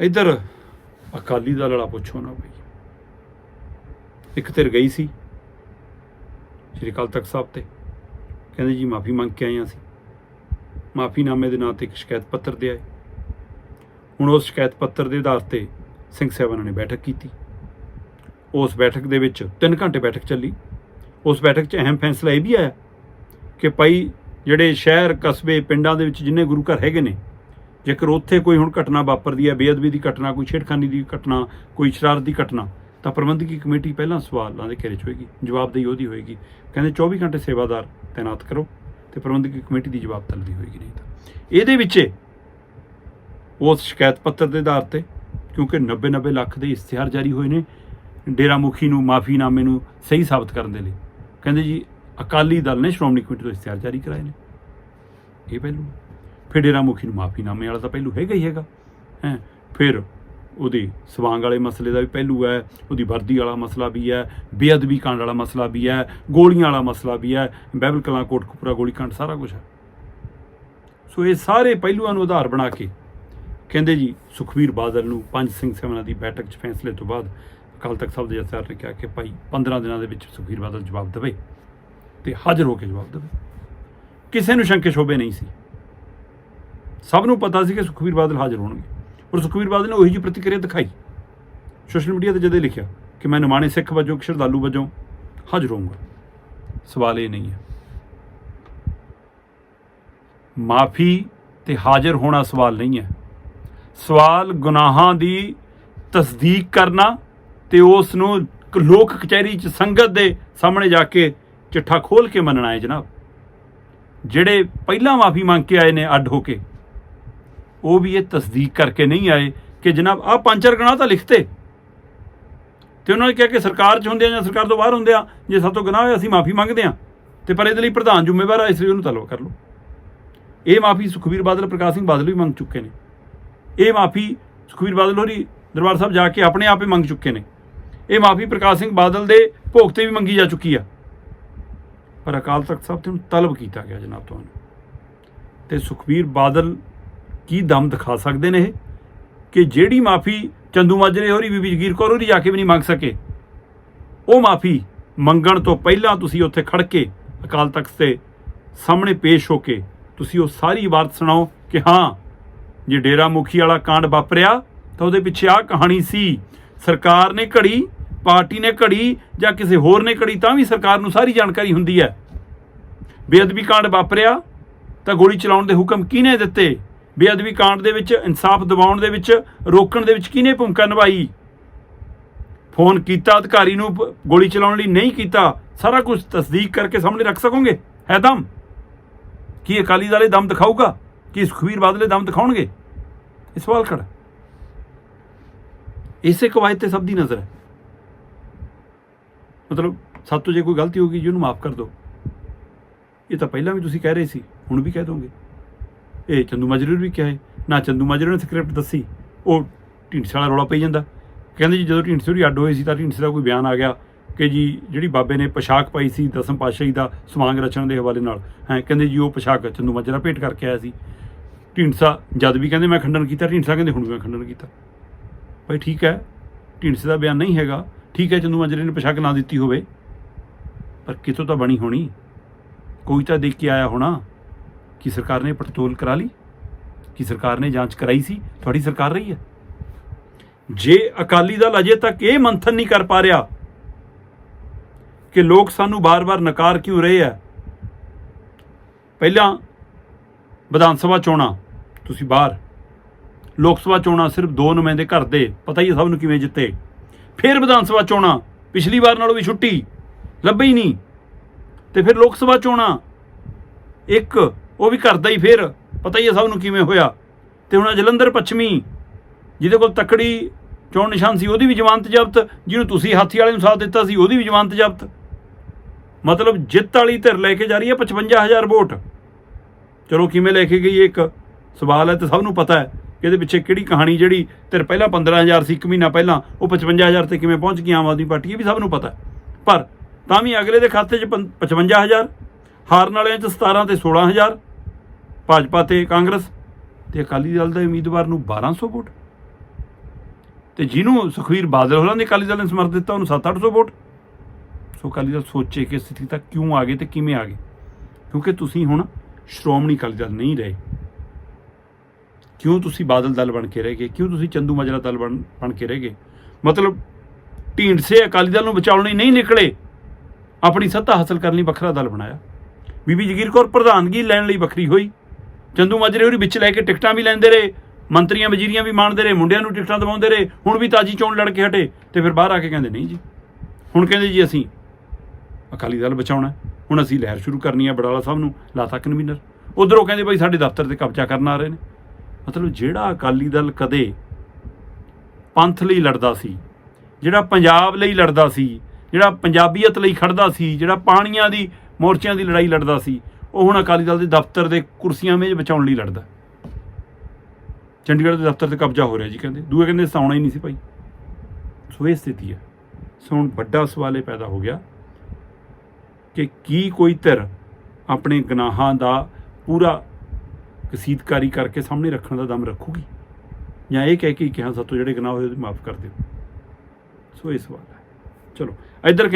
ਇੱਧਰ ਅਕਾਲੀ ਦਲ ਵਾਲਾ ਪੁੱਛੋ ਨਾ ਬਈ। ਇੱਕ ਧਿਰ ਗਈ ਸੀ ਸ਼੍ਰੀ ਅਕਾਲ ਤਖਤ ਸਾਹਿਬ ਤੇ। ਕਹਿੰਦੇ ਜੀ ਮਾਫੀ ਮੰਗ ਕੇ ਆਏ ਹਾਂ ਅਸੀਂ। ਮਾਫੀਨਾਮੇ ਦੇ ਨਾਂ ਤੇ ਇੱਕ ਸ਼ਿਕਾਇਤ ਪੱਤਰ ਦੇ ਆਏ। ਹੁਣ ਉਸ ਸ਼ਿਕਾਇਤ ਪੱਤਰ ਦੇ ਆਧਾਰ ਤੇ ਸਿੰਘ ਸਾਹਿਬਾਨਾਂ ਨੇ ਬੈਠਕ ਕੀਤੀ। ਉਸ ਬੈਠਕ ਦੇ ਵਿੱਚ 3 ਘੰਟੇ ਬੈਠਕ ਚੱਲੀ। ਉਸ ਬੈਠਕ 'ਚ ਅਹਿਮ ਫੈਸਲਾ ਇਹ ਵੀ ਆਇਆ ਕਿ ਭਾਈ ਜਿਹੜੇ ਸ਼ਹਿਰ, ਕਸਬੇ, ਪਿੰਡਾਂ ਦੇ ਵਿੱਚ ਜਿੰਨੇ ਗੁਰੂ ਘਰ ਹੈਗੇ ਨੇ ਜੇਕਰ ਉੱਥੇ ਕੋਈ ਹੁਣ ਘਟਨਾ ਵਾਪਰਦੀ ਹੈ, ਬੇਅਦਬੀ ਦੀ ਘਟਨਾ, ਕੋਈ ਛੇੜਖਾਨੀ ਦੀ ਘਟਨਾ, ਕੋਈ ਸ਼ਰਾਰਤ ਦੀ ਘਟਨਾ, ਤਾਂ ਪ੍ਰਬੰਧਕੀ ਕਮੇਟੀ ਪਹਿਲਾਂ ਸਵਾਲਾਂ ਦੇ ਘੇਰੇ 'ਚ ਹੋਏਗੀ, ਜਵਾਬਦੇਹੀ ਉਹਦੀ ਹੋਏਗੀ। ਕਹਿੰਦੇ 24 ਘੰਟੇ ਸੇਵਾਦਾਰ ਤਾਇਨਾਤ ਕਰੋ ਤੇ ਪ੍ਰਬੰਧਕੀ ਕਮੇਟੀ ਦੀ ਜਵਾਬ ਤਲਬੀ ਹੋਏਗੀ, ਨਹੀਂ ਤਾਂ। ਇਹਦੇ ਵਿੱਚ ਉਸ ਸ਼ਿਕਾਇਤ ਪੱਤਰ ਦੇ ਆਧਾਰ ਤੇ, ਕਿਉਂਕਿ 90 90 ਲੱਖ ਦੇ ਇਸ਼ਤਿਹਾਰ ਜਾਰੀ ਹੋਏ ਨੇ ਡੇਰਾ ਮੁਖੀ ਨੂੰ, ਮਾਫੀਨਾਮੇ ਨੂੰ ਸਹੀ ਸਾਬਤ ਕਰਨ ਦੇ ਲਈ। ਕਹਿੰਦੇ ਜੀ, ਅਕਾਲੀ ਦਲ ਨੇ ਸ਼੍ਰੋਮਣੀ ਕਮੇਟੀ ਤੋਂ ਇਸ਼ਤਿਹਾਰ ਜਾਰੀ ਕਰਾਏ ਨੇ। ਇਹ ਪਹਿਲੂ ਫਿਰ ਡੇਰਾ ਮੁਖੀ ਨੂੰ ਮਾਫੀਨਾਮੇ ਵਾਲਾ ਤਾਂ ਪਹਿਲੂ ਹੈਗਾ ਹੀ ਹੈਗਾ। ਹੈ, ਫਿਰ ਉਹਦੀ ਸਵਾਂਗ ਵਾਲੇ ਮਸਲੇ ਦਾ ਵੀ ਪਹਿਲੂ ਹੈ, ਉਹਦੀ ਵਰਦੀ ਵਾਲਾ ਮਸਲਾ ਵੀ ਹੈ, ਬੇਅਦਬੀ ਕਾਂਡ ਵਾਲਾ ਮਸਲਾ ਵੀ ਹੈ, ਗੋਲੀਆਂ ਵਾਲਾ ਮਸਲਾ ਵੀ ਹੈ, ਬਹਿਬਲ ਕਲਾਂ ਕੋਟਕਪੂਰਾ ਗੋਲੀ ਕਾਂਡ ਸਾਰਾ ਕੁਝ ਹੈ। ਸੋ ਇਹ ਸਾਰੇ ਪਹਿਲੂਆਂ ਨੂੰ ਆਧਾਰ ਬਣਾ ਕੇ ਕਹਿੰਦੇ ਜੀ, ਸੁਖਵੀਰ ਬਾਦਲ ਨੂੰ ਪੰਜ ਸਿੰਘ ਸਭਨਾਂ ਦੀ ਬੈਠਕ 'ਚ ਫੈਸਲੇ ਤੋਂ ਬਾਅਦ ਅਕਾਲ ਤਖਤ ਸਾਹਿਬ ਦੇ ਜਥੇਦਾਰ ਨੇ ਕਿਹਾ ਕਿ ਭਾਈ 15 ਦਿਨਾਂ ਦੇ ਵਿੱਚ ਸੁਖਵੀਰ ਬਾਦਲ ਜਵਾਬ ਦੇਵੇ ਤੇ ਹਾਜ਼ਰ ਹੋ ਕੇ ਜਵਾਬ ਦੇਵੇ। ਕਿਸੇ ਨੂੰ ਸ਼ੰਕੇ ਸ਼ੋਭੇ ਨਹੀਂ ਸੀ। ਸਭ ਨੂੰ ਪਤਾ ਸੀ ਕਿ ਸੁਖਵੀਰ ਬਾਦਲ ਹਾਜ਼ਰ ਹੋਣਗੇ। ਔਰ ਸੁਖਵੀਰ ਬਾਦਲ ਨੇ ਉਹੀ ਜਿਹੀ ਪ੍ਰਤੀਕਿਰਿਆ ਦਿਖਾਈ। ਸੋਸ਼ਲ ਮੀਡੀਆ ਤੇ ਜਦੇ ਲਿਖਿਆ ਕਿ ਮੈਂ ਨਿਮਾਣੇ ਸਿੱਖ ਵਜੋਂ ਇੱਕ ਸ਼ਰਧਾਲੂ ਵਜੋਂ ਹਾਜ਼ਰ ਹੋਊਂਗਾ। ਸਵਾਲ ਇਹ ਨਹੀਂ ਹੈ। ਮਾਫੀ ਤੇ ਹਾਜ਼ਰ ਹੋਣਾ ਸਵਾਲ ਨਹੀਂ ਹੈ। ਸਵਾਲ ਗੁਨਾਹਾਂ ਦੀ ਤਸਦੀਕ ਕਰਨਾ ਤੇ ਉਸ ਨੂੰ ਲੋਕ ਕਚਹਿਰੀ ਚ ਸੰਗਤ ਦੇ ਸਾਹਮਣੇ ਜਾ ਕੇ ਚਿੱਠਾ ਖੋਲ ਕੇ ਮੰਨਣਾ ਹੈ ਜਨਾਬ। ਜਿਹੜੇ ਪਹਿਲਾਂ ਮਾਫੀ ਮੰਗ ਕੇ ਆਏ ਨੇ ਅੱਡ ਹੋ ਕੇ ਉਹ ਵੀ ਇਹ ਤਸਦੀਕ ਕਰਕੇ ਨਹੀਂ ਆਏ ਕਿ ਜਨਾਬ ਆਹ ਪੰਜ ਚਾਰ ਗੁਨਾਹ ਤਾਂ ਲਿਖਤੇ। ਤੇ ਉਹਨਾਂ ਨੇ ਕਿਹਾ ਕਿ ਸਰਕਾਰ 'ਚ ਹੁੰਦੇ ਆ ਜਾਂ ਸਰਕਾਰ ਤੋਂ ਬਾਹਰ ਹੁੰਦੇ ਆ, ਜੇ ਸਾਡੇ ਤੋਂ ਗੁਨਾਹ ਹੋਇਆ ਅਸੀਂ ਮਾਫੀ ਮੰਗਦੇ ਆ। ਤੇ ਪਰ ਇਹਦੇ ਲਈ ਪ੍ਰਧਾਨ ਜ਼ਿੰਮੇਵਾਰ ਆ, ਇਸ ਲਈ ਉਹਨੂੰ ਤਲਬ ਕਰ ਲਓ। ਇਹ ਮਾਫੀ ਸੁਖਵੀਰ ਬਾਦਲ, ਪ੍ਰਕਾਸ਼ ਸਿੰਘ ਬਾਦਲ ਵੀ ਮੰਗ ਚੁੱਕੇ ਨੇ। ਇਹ ਮਾਫੀ ਸੁਖਵੀਰ ਬਾਦਲ ਹੋਰੀ ਦਰਬਾਰ ਸਾਹਿਬ ਜਾ ਕੇ ਆਪਣੇ ਆਪ ਹੀ ਮੰਗ ਚੁੱਕੇ ਨੇ। ਇਹ ਮਾਫੀ ਪ੍ਰਕਾਸ਼ ਸਿੰਘ ਬਾਦਲ ਦੇ ਭੋਗ ਤੇ ਵੀ ਮੰਗੀ ਜਾ ਚੁੱਕੀ ਆ। ਪਰ ਅਕਾਲ ਤਖਤ ਸਾਹਿਬ ਤੋਂ ਤਲਬ ਕੀਤਾ ਗਿਆ ਜਨਾਬ ਤੁਹਾਨੂੰ ਤੇ ਸੁਖਵੀਰ ਬਾਦਲ ਕੀ ਦਮ ਦਿਖਾ ਸਕਦੇ ਨੇ ਇਹ? ਕਿ ਜਿਹੜੀ ਮਾਫੀ ਚੰਦੂ ਮਾਜਰੇ ਹੋਰੀ, ਬੀਬੀ ਜਗੀਰ ਕੌਰ ਹੋਰੀ ਜਾ ਕੇ ਵੀ ਨਹੀਂ ਮੰਗ ਸਕੇ। ਉਹ ਮਾਫੀ ਮੰਗਣ ਤੋਂ ਪਹਿਲਾਂ ਤੁਸੀਂ ਉੱਥੇ ਖੜ ਕੇ ਅਕਾਲ ਤਖਤ ਦੇ ਸਾਹਮਣੇ ਪੇਸ਼ ਹੋ ਕੇ ਤੁਸੀਂ ਉਹ ਸਾਰੀ ਬਾਤ ਸੁਣਾਓ ਕਿ ਹਾਂ, ਜੇ ਡੇਰਾ ਮੁਖੀ ਵਾਲਾ ਕਾਂਡ ਵਾਪਰਿਆ, ਤਾਂ ਉਹਦੇ ਪਿੱਛੇ ਆਹ ਕਹਾਣੀ ਸੀ, ਸਰਕਾਰ ਨੇ ਘੜੀ, ਪਾਰਟੀ ਨੇ ਘੜੀ ਜਾਂ ਕਿਸੇ ਹੋਰ ਨੇ ਘੜੀ, ਤਾਂ ਵੀ ਸਰਕਾਰ ਨੂੰ ਸਾਰੀ ਜਾਣਕਾਰੀ ਹੁੰਦੀ ਹੈ। ਬੇਅਦਬੀ ਕਾਂਡ ਵਾਪਰਿਆ, ਤਾਂ ਗੋਲੀ ਚਲਾਉਣ ਦੇ ਹੁਕਮ ਕਿਹਨੇ ਦਿੱਤੇ? ਬੇਅਦਬੀ ਕਾਂਡ ਦੇ ਵਿੱਚ, ਇਨਸਾਫ ਦਿਵਾਉਣ ਦੇ ਵਿੱਚ, ਰੋਕਣ ਦੇ ਵਿੱਚ ਕਿਹਨੇ ਭੂਮਿਕਾ ਨਿਭਾਈ? ਫੋਨ ਕੀਤਾ, ਅਧਿਕਾਰੀ ਨੂੰ ਗੋਲੀ ਚਲਾਉਣ ਲਈ ਨਹੀਂ ਕੀਤਾ, ਸਾਰਾ ਕੁਝ ਤਸਦੀਕ ਕਰਕੇ ਸਾਹਮਣੇ ਰੱਖ ਸਕੋਗੇ? ਹੈ ਦਮ? ਕੀ ਅਕਾਲੀ ਦਲ ਇਹ ਦਮ ਦਿਖਾਊਗਾ? ਕੀ ਸੁਖਵੀਰ ਬਾਦਲ ਇਹ ਦਮ ਦਿਖਾਉਣਗੇ? ਇਹ ਸਵਾਲ ਖੜਾ। ਇਸੇ ਕਵਾਇਦ ਤੇ ਸਭ ਦੀ ਨਜ਼ਰ ਹੈ। ਮਤਲਬ, ਸਭ ਤੋਂ ਜੇ ਕੋਈ ਗਲਤੀ ਹੋ ਗਈ ਜੀ, ਉਹਨੂੰ ਮਾਫ ਕਰ ਦਿਓ। ਇਹ ਤਾਂ ਪਹਿਲਾਂ ਵੀ ਤੁਸੀਂ ਕਹਿ ਰਹੇ ਸੀ, ਹੁਣ ਵੀ ਕਹਿ ਦੋਗੇ। ਇਹ ਚੰਦੂ ਮਾਜਰੇ ਵੀ ਕਿਹਾ ਹੈ ਨਾ ਚੰਦੂ ਮਾਜਰੇ ਨੇ ਸਕ੍ਰਿਪਟ ਦੱਸੀ, ਉਹ ਢੀਂਡਸੇ ਵਾਲਾ ਰੌਲਾ ਪਈ ਜਾਂਦਾ। ਕਹਿੰਦੇ ਜੀ ਜਦੋਂ ਢੀਂਡਸੇ ਹੋਰੀ ਅੱਡ ਹੋਏ ਸੀ ਤਾਂ ਢੀਂਡਸੇ ਦਾ ਕੋਈ ਬਿਆਨ ਆ ਗਿਆ ਕਿ ਜੀ ਜਿਹੜੀ ਬਾਬੇ ਨੇ ਪੋਸ਼ਾਕ ਪਾਈ ਸੀ ਦਸਮ ਪਾਤਸ਼ਾਹੀ ਦਾ ਸਮਾਂਗ ਰਚਣ ਦੇ ਹਵਾਲੇ ਨਾਲ। ਹੈ, ਕਹਿੰਦੇ ਜੀ ਉਹ ਪੋਸ਼ਾਕ ਚੰਦੂ ਮਾਜਰਾ ਭੇਟ ਕਰਕੇ ਆਇਆ ਸੀ। ਢੀਂਡਸਾ ਜਦ ਵੀ ਕਹਿੰਦੇ ਮੈਂ ਖੰਡਨ ਕੀਤਾ, ਢੀਂਡਸਾ ਕਹਿੰਦੇ ਹੁਣ ਵੀ ਮੈਂ ਖੰਡਨ ਕੀਤਾ। ਭਾਈ ਠੀਕ ਹੈ, ਢੀਂਡਸੇ ਦਾ ਬਿਆਨ ਨਹੀਂ ਹੈਗਾ। ਠੀਕ ਹੈ, ਚੰਦੂ ਮਾਜਰੇ ਨੇ ਪੋਸ਼ਾਕ ਨਾ ਦਿੱਤੀ ਹੋਵੇ। ਪਰ ਕਿਤੋਂ ਤਾਂ ਬਣੀ ਹੋਣੀ? ਕੋਈ ਤਾਂ ਦੇਖ ਕੇ ਆਇਆ ਹੋਣਾ। ਕਿ ਸਰਕਾਰ ਨੇ ਪੜਤੋਲ ਕਰਾ ਲਈ? ਕਿ ਸਰਕਾਰ ਨੇ ਜਾਂਚ ਕਰਾਈ ਸੀ? ਤੁਹਾਡੀ ਸਰਕਾਰ ਰਹੀ ਹੈ। ਜੇ ਅਕਾਲੀ ਦਲ ਅਜੇ ਤੱਕ ਇਹ ਮੰਥਨ ਨਹੀਂ ਕਰ ਪਾ ਰਿਹਾ ਕਿ ਲੋਕ ਸਾਨੂੰ ਬਾਰ-ਬਾਰ ਨਕਾਰ ਕਿਉਂ ਰਹੇ ਆ ਪਹਿਲਾਂ ਵਿਧਾਨ ਸਭਾ ਚੋਣਾਂ, ਤੁਸੀਂ ਬਾਹਰ। ਲੋਕ ਸਭਾ ਚੋਣਾਂ ਸਿਰਫ ਦੋ ਨੁਮਾਇੰਦੇ ਘਰ ਦੇ, ਪਤਾ ਹੀ ਹੈ ਸਭ ਨੂੰ ਕਿਵੇਂ ਜਿੱਤੇ। ਫਿਰ ਵਿਧਾਨ ਸਭਾ ਚੋਣਾਂ, ਪਿਛਲੀ ਵਾਰ ਨਾਲੋਂ ਵੀ ਛੁੱਟੀ, ਲੱਭੇ ਹੀ ਨਹੀਂ। ਤੇ ਫਿਰ ਲੋਕ ਸਭਾ ਚੋਣਾਂ, ਇੱਕ ਉਹ ਵੀ ਘਰ ਦਾ ਹੀ ਫਿਰ, ਪਤਾ ਹੀ ਹੈ ਸਭ ਨੂੰ ਕਿਵੇਂ ਹੋਇਆ। ਤੇ ਹੁਣ ਜਲੰਧਰ ਪੱਛਮੀ, ਜਿਹਦੇ ਕੋਲ ਤਕੜੀ ਚੋਣ ਨਿਸ਼ਾਨ ਸੀ, ਉਹਦੀ ਵੀ ਜ਼ਮਾਨਤ ਜ਼ਬਤ, ਜਿਹਨੂੰ ਤੁਸੀਂ ਹਾਥੀ ਵਾਲੇ ਨੂੰ ਸਾਥ ਦਿੱਤਾ ਸੀ, ਉਹਦੀ ਵੀ ਜ਼ਮਾਨਤ ਜ਼ਬਤ। ਮਤਲਬ ਜਿੱਤ ਵਾਲੀ ਧਿਰ ਲੈ ਕੇ ਜਾ ਰਹੀ ਹੈ 55000 ਵੋਟ। ਚਲੋ ਕਿਵੇਂ ਲੈ ਕੇ ਗਈ ਇੱਕ ਸਵਾਲ ਹੈ ਤੇ ਸਭ ਨੂੰ ਪਤਾ ਹੈ ਕਿ ਇਹਦੇ ਪਿੱਛੇ ਕਿਹੜੀ ਕਹਾਣੀ ਜਿਹੜੀ ਧਿਰ ਪਹਿਲਾਂ 15000 ਸੀ, ਇੱਕ ਮਹੀਨਾ ਪਹਿਲਾਂ, ਉਹ 55000 ਤੇ ਕਿਵੇਂ ਪਹੁੰਚ ਗਈ ਆਮ ਆਦਮੀ ਪਾਰਟੀ, ਇਹ ਵੀ ਸਭ ਨੂੰ ਪਤਾ ਪਰ ਤਾਂ ਵੀ ਅਗਲੇ ਦੇ ਖਾਤੇ 'ਚ ਪੰ- 55000 ਹਾਰਨ ਵਾਲਿਆਂ 'ਚ 17 ਤੇ 16000 ਭਾਜਪਾ ਤੇ ਕਾਂਗਰਸ, ਤੇ ਅਕਾਲੀ ਦਲ ਦੇ ਉਮੀਦਵਾਰ ਨੂੰ 1200 ਵੋਟ। ਤੇ ਜਿਹਨੂੰ ਸੁਖਵੀਰ ਬਾਦਲ ਹੋਰਾਂ ਨੇ ਅਕਾਲੀ ਦਲ ਨੇ ਸਮਰਥ ਦਿੱਤਾ, ਉਹਨੂੰ 7-800 ਵੋਟ। ਸੋ ਅਕਾਲੀ ਦਲ ਸੋਚੇ ਕਿ ਸਥਿਤੀ ਤੱਕ ਕਿਉਂ ਆ ਗਏ ਤੇ ਕਿਵੇਂ ਆ ਗਏ ਕਿਉਂਕਿ ਤੁਸੀਂ ਹੁਣ ਸ਼੍ਰੋਮਣੀ ਅਕਾਲੀ ਦਲ ਨਹੀਂ ਰਹੇ। ਕਿਉਂ ਤੁਸੀਂ ਬਾਦਲ ਦਲ ਬਣ ਕੇ ਰਹਿ ਗਏ? ਕਿਉਂ ਤੁਸੀਂ ਚੰਦੂ ਮਾਜਰਾ ਦਲ ਬਣ ਬਣ ਕੇ ਰਹਿ ਗਏ? ਮਤਲਬ ਢੀਂਡਸੇ ਅਕਾਲੀ ਦਲ ਨੂੰ ਬਚਾਉਣ ਲਈ ਨਹੀਂ ਨਿਕਲੇ। ਆਪਣੀ ਸੱਤਾ ਹਾਸਲ ਕਰਨ ਲਈ ਵੱਖਰਾ ਦਲ ਬਣਾਇਆ। ਬੀਬੀ ਜਗੀਰ ਕੌਰ ਪ੍ਰਧਾਨਗੀ ਲੈਣ ਲਈ ਵੱਖਰੀ ਹੋਈ। ਚੰਦੂ ਮਾਜਰੇ ਉਹਦੀ ਵਿੱਚ ਲੈ ਕੇ ਟਿਕਟਾਂ ਵੀ ਲੈਂਦੇ ਰਹੇ। ਮੰਤਰੀਆਂ ਵਜ਼ੀਰੀਆਂ ਵੀ ਮਾਣਦੇ ਰਹੇ, ਮੁੰਡਿਆਂ ਨੂੰ ਟਿਕਟਾਂ ਦਿਵਾਉਂਦੇ ਰਹੇ। ਹੁਣ ਵੀ ਤਾਜੀ ਚੋਣ ਲੜ ਕੇ ਹਟੇ ਤੇ ਫਿਰ ਬਾਹਰ ਆ ਕੇ ਕਹਿੰਦੇ ਨਹੀਂ ਜੀ। ਹੁਣ ਕਹਿੰਦੇ ਜੀ ਅਸੀਂ ਅਕਾਲੀ ਦਲ ਬਚਾਉਣਾ ਹੁਣ ਅਸੀਂ ਲਹਿਰ ਸ਼ੁਰੂ ਕਰਨੀ ਹੈ ਬਡਾਲਾ ਸਾਹਿਬ ਨੂੰ ਲਾਤਾ ਕਨਵੀਨਰ। ਉਧਰੋਂ ਕਹਿੰਦੇ ਭਾਈ ਸਾਡੇ ਦਫ਼ਤਰ ਤੇ ਕਬਜ਼ਾ ਕਰਨ ਆ ਰਹੇ ਨੇ। ਮਤਲਬ ਜਿਹੜਾ ਅਕਾਲੀ ਦਲ ਕਦੇ ਪੰਥ ਲਈ ਲੜਦਾ ਸੀ, ਜਿਹੜਾ ਪੰਜਾਬ ਲਈ ਲੜਦਾ ਸੀ, ਜਿਹੜਾ ਪੰਜਾਬੀਅਤ ਲਈ ਖੜਦਾ ਸੀ, ਜਿਹੜਾ ਪਾਣੀਆਂ ਦੀ ਮੋਰਚਿਆਂ ਦੀ ਲੜਾਈ ਲੜਦਾ ਸੀ। ਉਹ ਹੁਣ ਅਕਾਲੀ ਦਲ ਦੇ ਦਫ਼ਤਰ ਦੇ ਕੁਰਸੀਆਂ ਮੇਜ਼ ਬਚਾਉਣ ਲਈ ਲੜਦਾ। ਚੰਡੀਗੜ੍ਹ ਦੇ ਦਫ਼ਤਰ ਤੇ ਕਬਜ਼ਾ ਹੋ ਰਿਹਾ ਜੀ ਕਹਿੰਦੇ। ਦੂਏ ਕਹਿੰਦੇ ਸਾਉਣਾ ਹੀ ਨਹੀਂ ਸੀ ਭਾਈ। ਸੋ ਇਹ ਸਥਿਤੀ ਹੈ। ਸੋ ਹੁਣ ਵੱਡਾ ਸਵਾਲ ਇਹ ਪੈਦਾ ਹੋ ਗਿਆ ਕਿ ਕੀ ਕੋਈ ਧਿਰ ਆਪਣੇ ਗੁਨਾਹਾਂ ਦਾ ਪੂਰਾ ਕਸੀਦਕਾਰੀ ਕਰਕੇ ਸਾਹਮਣੇ ਰੱਖਣ ਦਾ ਦਮ ਰੱਖੂਗੀ? ਜਾਂ ਇਹ ਕਹਿ ਕੇ ਕਿਹਾ ਸਾਤੋਂ ਜਿਹੜੇ ਗੁਨਾਹ ਹੋਏ ਉਹ ਮਾਫ ਕਰ ਦਿਓ? ਸੋ ਇਹ ਸਵਾਲ ਹੈ। ਚਲੋ, ਇੱਧਰ